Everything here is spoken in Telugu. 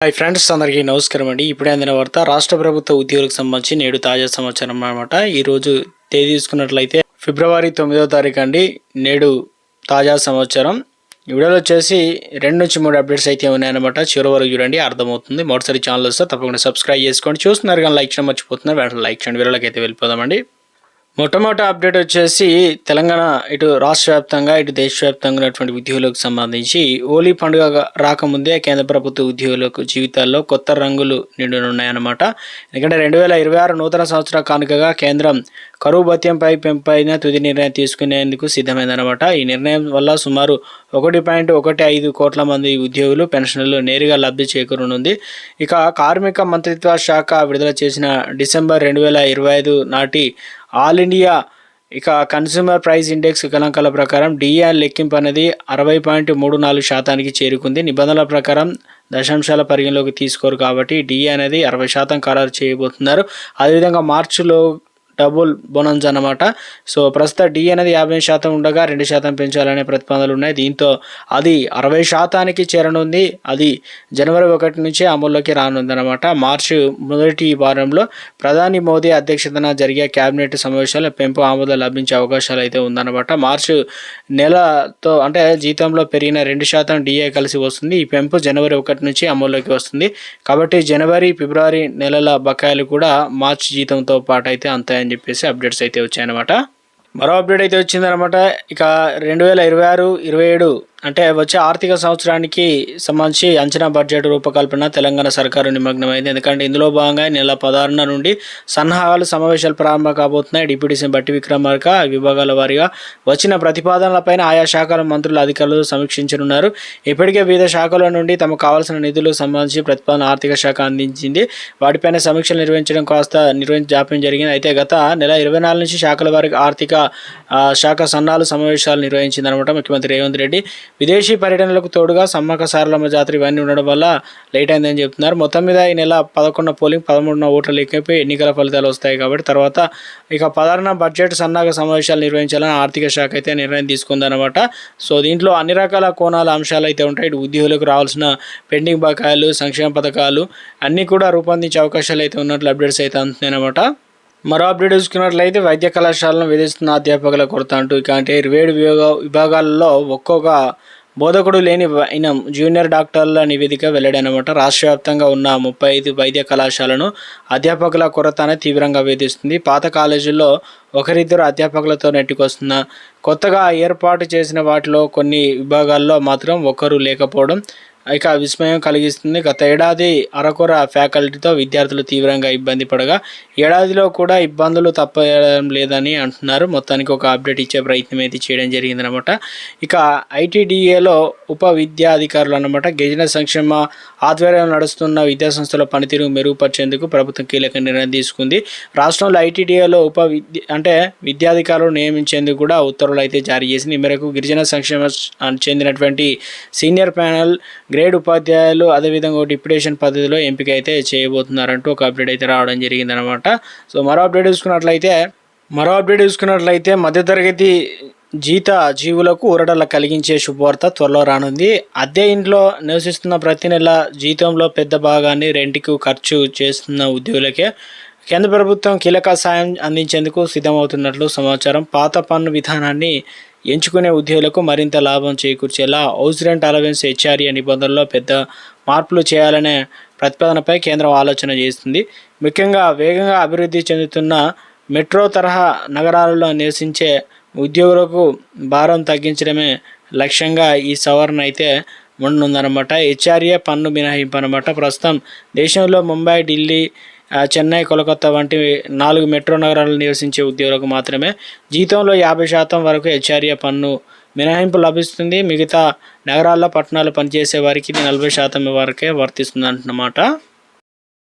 హాయ్ ఫ్రెండ్స్ అందరికీ నమస్కారం అండి. ఇప్పుడే అందిన వార్త రాష్ట్ర ప్రభుత్వ ఉద్యోగులకు సంబంధించి నేడు తాజా సమాచారం అనమాట ఈరోజు తేదీ తీసుకున్నట్లయితే ఫిబ్రవరి తొమ్మిదవ తారీఖు అండి నేడు తాజా సమాచారం. వీడియోలో వచ్చేసి రెండు నుంచి మూడు అప్డేట్స్ అయితే ఉన్నాయన్నమాట చివరి వరకు చూడండి అర్థమవుతుంది. మొదటిసారి ఛానల్ వస్తే తప్పకుండా సబ్స్క్రైబ్ చేసుకోండి. చూస్తున్నారు కానీ లైక్ చేయడం మర్చిపోతున్నారు. వెంటనే లైక్ చేయండి. వీడియోలోకి అయితే వెళ్ళిపోదామండి. మొట్టమొదటి అప్డేట్ వచ్చేసి తెలంగాణ ఇటు రాష్ట్ర వ్యాప్తంగా ఇటు దేశవ్యాప్తంగా ఉన్నటువంటి ఉద్యోగులకు సంబంధించి హోలీ పండుగ రాకముందే కేంద్ర ప్రభుత్వ ఉద్యోగులకు జీవితాల్లో కొత్త రంగులు నిండునున్నాయన్నమాట ఎందుకంటే రెండు వేల ఇరవై ఆరు నూతన సంవత్సర కానుకగా కేంద్రం కరువు భత్యంపై పెంపైన తుది నిర్ణయం తీసుకునేందుకు సిద్ధమైందనమాట ఈ నిర్ణయం వల్ల సుమారు ఒకటి పాయింట్ ఒకటి ఐదు కోట్ల మంది ఉద్యోగులు పెన్షన్లు నేరుగా లబ్ధి చేకూరనుంది. ఇక కార్మిక మంత్రిత్వ శాఖ విడుదల చేసిన డిసెంబర్ రెండు వేల ఇరవై ఐదు నాటి ఆల్ ఇండియా ఇక కన్స్యూమర్ ప్రైస్ ఇండెక్స్ గణాంకాల ప్రకారం డిఏ లెక్కింపు అనేది అరవై పాయింట్ మూడు నాలుగు శాతానికి చేరుకుంది. నిబంధనల ప్రకారం దశాంశాల పరిగణలోకి తీసుకోరు కాబట్టి డిఏ అనేది అరవై శాతం ఖరారు చేయబోతున్నారు. అదేవిధంగా మార్చిలో డబుల్ బొనన్స్ అనమాట సో ప్రస్తుత డి అనేది యాభై శాతం ఉండగా రెండు శాతం పెంచాలనే ప్రతిపాదనలు ఉన్నాయి. దీంతో అది అరవై శాతానికి చేరనుంది. అది జనవరి ఒకటి నుంచే అమల్లోకి రానుందన్నమాట. మార్చి మొదటి వారంలో ప్రధాని మోదీ అధ్యక్షతన జరిగే కేబినెట్ సమావేశాల పెంపు ఆమోదం లభించే అవకాశాలు అయితే ఉందన్నమాట. మార్చి నెలతో అంటే జీతంలో పెరిగిన రెండు శాతం డిఏ కలిసి వస్తుంది. ఈ పెంపు జనవరి ఒకటి నుంచి అమల్లోకి వస్తుంది. కాబట్టి జనవరి ఫిబ్రవరి నెలల బకాయిలు కూడా మార్చి జీతంతో పాటు అయితే అంతాయని చెప్పేసి అప్డేట్స్ అయితే వచ్చాయన్నమాట. మరో అప్డేట్ అయితే వచ్చిందనమాట ఇక రెండు వేల ఇరవై ఆరు ఇరవై ఏడు అంటే వచ్చే ఆర్థిక సంవత్సరానికి సంబంధించి అంచనా బడ్జెట్ రూపకల్పన తెలంగాణ సర్కారు నిమగ్నమైంది. ఎందుకంటే ఇందులో భాగంగా నెల పదహారున నుండి సన్నాహాలు సమావేశాలు ప్రారంభం కాబోతున్నాయి. డిప్యూటీ సీఎం బట్టి విక్రమార్క విభాగాల వారీగా వచ్చిన ప్రతిపాదనలపైన ఆయా శాఖల మంత్రులు అధికారులు సమీక్షించనున్నారు. ఇప్పటికే వివిధ శాఖల నుండి తమకు కావాల్సిన నిధులకు సంబంధించి ప్రతిపాదన ఆర్థిక శాఖ అందించింది. వాటిపైన సమీక్షలు నిర్వహించడం కాస్త నిర్వహించి జాప్యం జరిగింది. అయితే గత నెల ఇరవై నాలుగు నుంచి శాఖల వారికి ఆర్థిక శాఖ సన్నాలు సమావేశాలు నిర్వహించింది అనమాట ముఖ్యమంత్రి రేవంత్ రెడ్డి. విదేశీ పర్యటనలకు తోడుగా సమ్మక సారలమ్మ జాతర ఇవన్నీ ఉండడం వల్ల లేట్ అయిందని చెప్తున్నారు. మొత్తం మీద ఈ నెల పదకొండున పోలింగ్ పదమూడున ఓట్ల లెక్కిపోయి ఎన్నికల ఫలితాలు వస్తాయి కాబట్టి తర్వాత ఇక పదహారున బడ్జెట్ సన్నాహక సమావేశాలు నిర్వహించాలని ఆర్థిక శాఖ అయితే నిర్ణయం తీసుకుందనమాట సో దీంట్లో అన్ని రకాల కోణాల అంశాలు అయితే ఉంటాయి. ఇటు ఉద్యోగులకు రావాల్సిన పెండింగ్ బకాయిలు సంక్షేమ పథకాలు అన్నీ కూడా రూపొందించే అవకాశాలు అయితే ఉన్నట్లు అప్డేట్స్ అయితే అందుతున్నాయన్నమాట మరో అప్డేట్ చూసుకున్నట్లయితే వైద్య కళాశాలను విధిస్తున్న అధ్యాపకుల కొరత అంటూ ఇక అంటే ఇరవై ఏడు విభాగ విభాగాల్లో ఒక్కొక్క బోధకుడు లేని ఆయన జూనియర్ డాక్టర్ల నివేదిక వెల్లడనమాట. రాష్ట్ర వ్యాప్తంగా ఉన్న ముప్పై ఐదు వైద్య కళాశాలను అధ్యాపకుల కొరత తీవ్రంగా వేధిస్తుంది. పాత కాలేజీల్లో ఒకరిద్దరు అధ్యాపకులతో నెట్టుకొస్తున్న కొత్తగా ఏర్పాటు చేసిన వాటిలో కొన్ని విభాగాల్లో మాత్రం ఒకరు లేకపోవడం ఇక విస్మయం కలిగిస్తుంది. గత ఏడాది అరకొర ఫ్యాకల్టీతో విద్యార్థులు తీవ్రంగా ఇబ్బంది పడగా ఏడాదిలో కూడా ఇబ్బందులు తప్పడం లేదని అంటున్నారు. మొత్తానికి ఒక అప్డేట్ ఇచ్చే ప్రయత్నం అయితే చేయడం జరిగిందనమాట ఇక ఐటీడీఏలో ఉప విద్యాధికారులు అనమాట గిరిజన సంక్షేమ ఆధ్వర్యంలో నడుస్తున్న విద్యాసంస్థల పనితీరు మెరుగుపరిచేందుకు ప్రభుత్వం కీలక నిర్ణయం తీసుకుంది. రాష్ట్రంలో ఐటీడీఏలో ఉప విద్య అంటే విద్యాధికారులు నియమించేందుకు కూడా ఉత్తర్వులు అయితే జారీ చేసింది. ఈ మేరకు గిరిజన సంక్షేమ చెందినటువంటి సీనియర్ ప్యానల్ గ్రేడ్ ఉపాధ్యాయులు అదేవిధంగా డిప్యుటేషన్ పద్ధతిలో ఎంపిక అయితే చేయబోతున్నారంటూ ఒక అప్డేట్ అయితే రావడం జరిగిందనమాట సో మరో అప్డేట్ చూసుకున్నట్లయితే మరో అప్డేట్ చూసుకున్నట్లయితే మధ్యతరగతి జీత జీవులకు ఊరడల కలిగించే శుభవార్త త్వరలో రానుంది. అద్దె ఇంట్లో నివసిస్తున్న ప్రతి నెల జీతంలో పెద్ద భాగాన్ని రెంట్కు ఖర్చు చేస్తున్న ఉద్యోగులకే కేంద్ర ప్రభుత్వం కీలక సాయం అందించేందుకు సిద్ధమవుతున్నట్లు సమాచారం. పాత పన్ను విధానాన్ని ఎంచుకునే ఉద్యోగులకు మరింత లాభం చేకూర్చేలా హౌస్ రెంట్ అలవెన్స్ హెచ్ఆర్ఏ నిబంధనల్లో పెద్ద మార్పులు చేయాలనే ప్రతిపాదనపై కేంద్రం ఆలోచన చేస్తుంది. ముఖ్యంగా వేగంగా అభివృద్ధి చెందుతున్న మెట్రో తరహా నగరాలలో నివసించే ఉద్యోగులకు భారం తగ్గించడమే లక్ష్యంగా ఈ సవరణ అయితే ఉండనుందన్నమాట హెచ్ఆర్ఏ పన్ను మినహాయింపు అనమాట ప్రస్తుతం దేశంలో ముంబై ఢిల్లీ చెన్నై కోలకత్తా వంటి నాలుగు మెట్రో నగరాలు నివసించే ఉద్యోగులకు మాత్రమే జీతంలో యాభై శాతం వరకు హెచ్ఆర్ఏ పన్ను మినహాయింపు లభిస్తుంది. మిగతా నగరాల్లో పట్టణాలు పనిచేసే వారికి ఇది నలభై శాతం వరకే వర్తిస్తుంది అంటున్నమాట